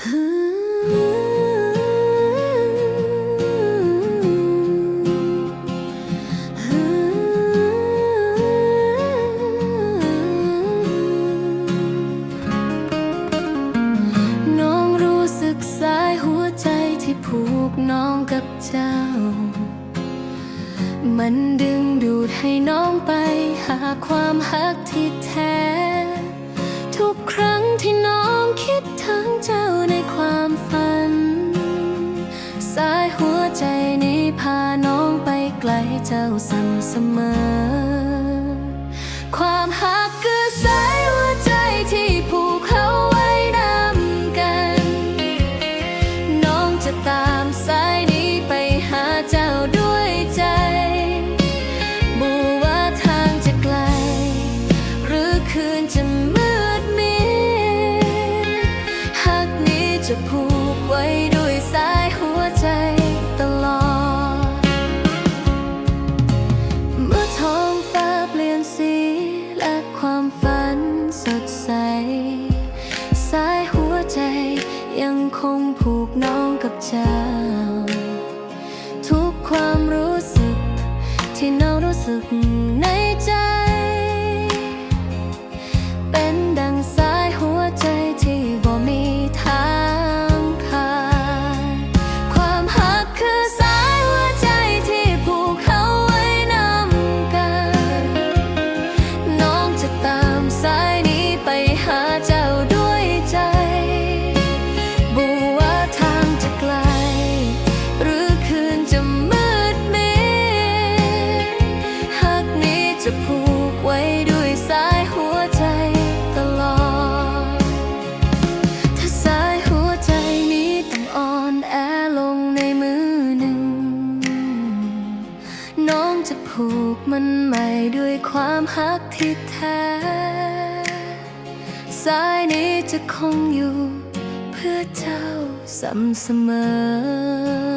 น้องรู้สึกสายหัวใจที่ผูกน้องกับเจ้า มันดึงดูดให้น้องไปหาความฮักที่แท้ ทุกครั้งที่น้อง เจ้าสั่นเสมอ และความฝันสดใส สายหัวใจยังคงผูกน้องกับเธอ กมันใหม่ด้วยความฮักที่แท้ สายนี้จะคงอยู่ เพื่อเจ้าซ้ำเสมอ